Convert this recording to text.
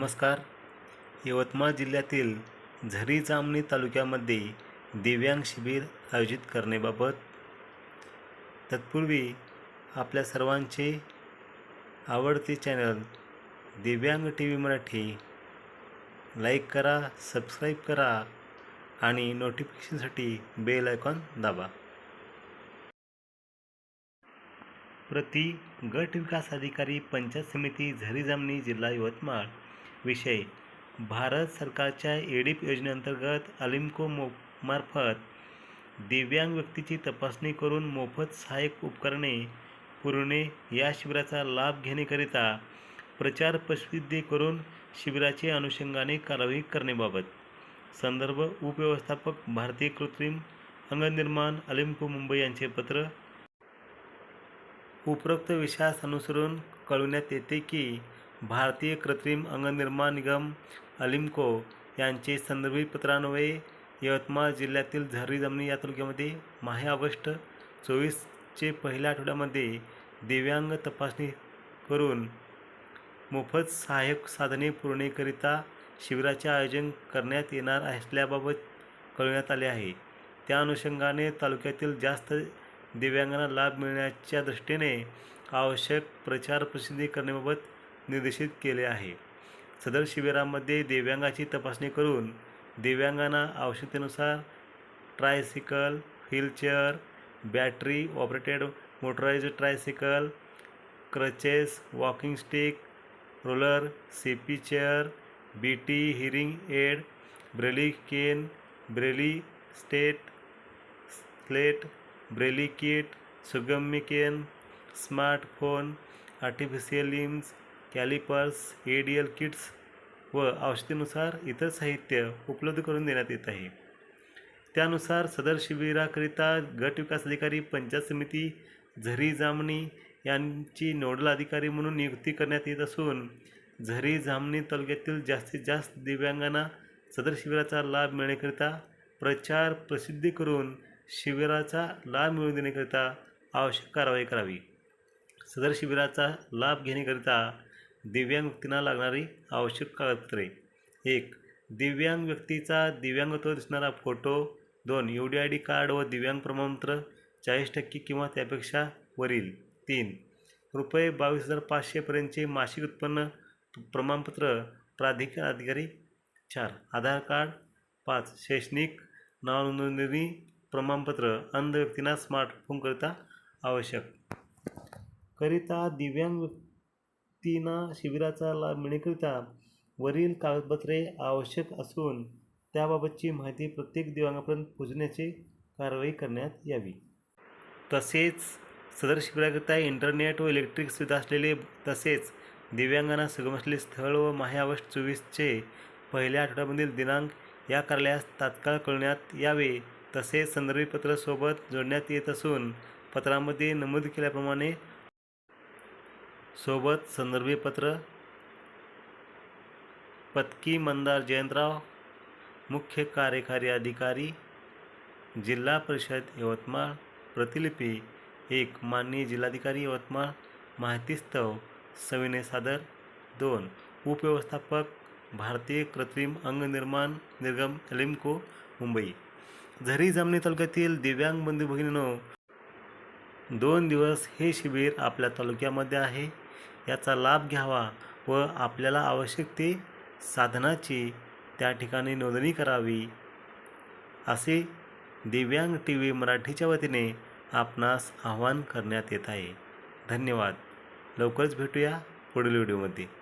नमस्कार. यवतमाळ जिल्ह्यातील झरी जामणी तालुक्यामध्ये दिव्यांग शिबिर आयोजित करण्याबाबत तत्पूर्वी आपल्या सर्वांचे आवडते channel Divyang T V Marathi like करा सबस्क्राईब करा आणि नोटिफिकेशनसाठी बेल आयकॉन दाबा. प्रति गट विकास अधिकारी पंचायत समिती झरी जामणी जिल्हा यवतमाळ विषय. भारत सरकारच्या एडीप योजनेअंतर्गत अलिमको मो मार्फत दिव्यांग व्यक्तीची तपासणी करून मोफत सहाय्यक उपकरणे पुरवणे या शिबिराचा लाभ घेण्याकरिता प्रचार प्रसिद्धी करून शिबिराचे अनुषंगाने कारवाई करण्याबाबत. संदर्भ उपव्यवस्थापक भारतीय कृत्रिम अंगनिर्माण अलिमको मुंबई यांचे पत्र. उपरोक्त विषयास अनुसरून कळविण्यात येते की भारतीय कृत्रिम अंगनिर्माण निगम अलिमको यांचे संदर्भित पत्रान्वये यवतमाळ जिल्ह्यातील झरी जमनी या तालुक्यामध्ये माहे ऑगस्ट चोवीसचे पहिल्या आठवड्यामध्ये दिव्यांग तपासणी करून मोफत सहाय्यक साधने पुरवणीकरिता शिबिराचे आयोजन करण्यात येणार असल्याबाबत कळविण्यात आले आहे. त्या अनुषंगाने तालुक्यातील जास्त दिव्यांगांना लाभ मिळण्याच्या दृष्टीने आवश्यक प्रचार प्रसिद्धी करण्याबाबत निर्देशित केले आहे. सदर शिबिरामध्ये दिव्यांगाची तपासणी करून दिव्यांगांना आवश्यकतेनुसार tricycle wheelchair battery operated motorised tricycle crutches walking stick roller C P chair B T hearing aid Braille cane Braille state slate Braille kit Sugamya cane smartphone artificial limbs calipers A D L kits व आवश्यकतेनुसार इतर साहित्य उपलब्ध करून देण्यात येत आहे. त्यानुसार सदर शिबिराकरिता गट विकास अधिकारी पंचायत समिती झरी जामणी यांची नोडल अधिकारी म्हणून नियुक्ती करण्यात येत असून झरी जामणी तालुक्यातील जास्तीत जास्त दिव्यांगांना सदर शिबिराचा लाभ मिळण्याकरिता प्रचार प्रसिद्धी करून शिबिराचा लाभ मिळवून देण्याकरिता आवश्यक कारवाई करावी. सदर शिबिराचा लाभ घेण्याकरिता दिव्यांग व्यक्तींना लागणारी आवश्यक कागदपत्रे. एक दिव्यांग व्यक्तीचा दिव्यांगत्व दिसणारा फोटो. दोन U D I D card व दिव्यांग प्रमाणपत्र चाळीस टक्के किंवा त्यापेक्षा वरील. तीन रुपये बावीस हजार पाचशेपर्यंतचे मासिक उत्पन्न प्रमाणपत्र प्राधिकार अधिकारी. चार आधार कार्ड. पाच शैक्षणिक नावनोंदणी प्रमाणपत्र अंध व्यक्तींना स्मार्टफोनकरिता आवश्यक. करिता दिव्यांग व्यक्तींना शिबिराचा लाभ मिळण्याकरिता वरील कागदपत्रे आवश्यक असून त्याबाबतची माहिती प्रत्येक दिव्यांगापर्यंत पोहोचण्याची कारवाई करण्यात यावी. तसेच सदर शिबिराकरिता इंटरनेट व इलेक्ट्रिक सुविधा असलेले तसेच दिव्यांगांना सुगम असलेले स्थळ व माहे ऑगस्ट चोवीसचे पहिल्या आठवड्यामधील दिनांक या कार्यालयास तात्काळ कळण्यात यावे. तसेच संदर्भित पत्रासोबत जोडण्यात येत असून पत्रामध्ये नमूद केल्याप्रमाणे सोबत संदर्भित पत्र पत्की मंदार जयंतराव मुख्य कार्यकारी अधिकारी जिल्हा परिषद यवतमाळ प्रतिलिपी एक माननीय जिल्हाधिकारी यवतमाळ माहितीस्तव सविनय सादर दोन उपव्यवस्थापक भारतीय कृत्रिम अंगनिर्माण निर्गम एलिमको मुंबई. झरी जामणी तालुक्यातील दिव्यांग बंधू भगिनीनो दोन दिवस हे शिबिर आपल्या तालुक्यामध्ये आहे. याचा लाभ घ्यावा व आपल्याला आवश्यक ते साधनाची त्या ठिकाणी नोंदणी करावी. असे दिव्यांग टी व्ही मराठीच्या वतीने आपणास आवाहन करण्यात येत आहे. धन्यवाद. लवकरच भेटूया पुढील व्हिडिओमध्ये.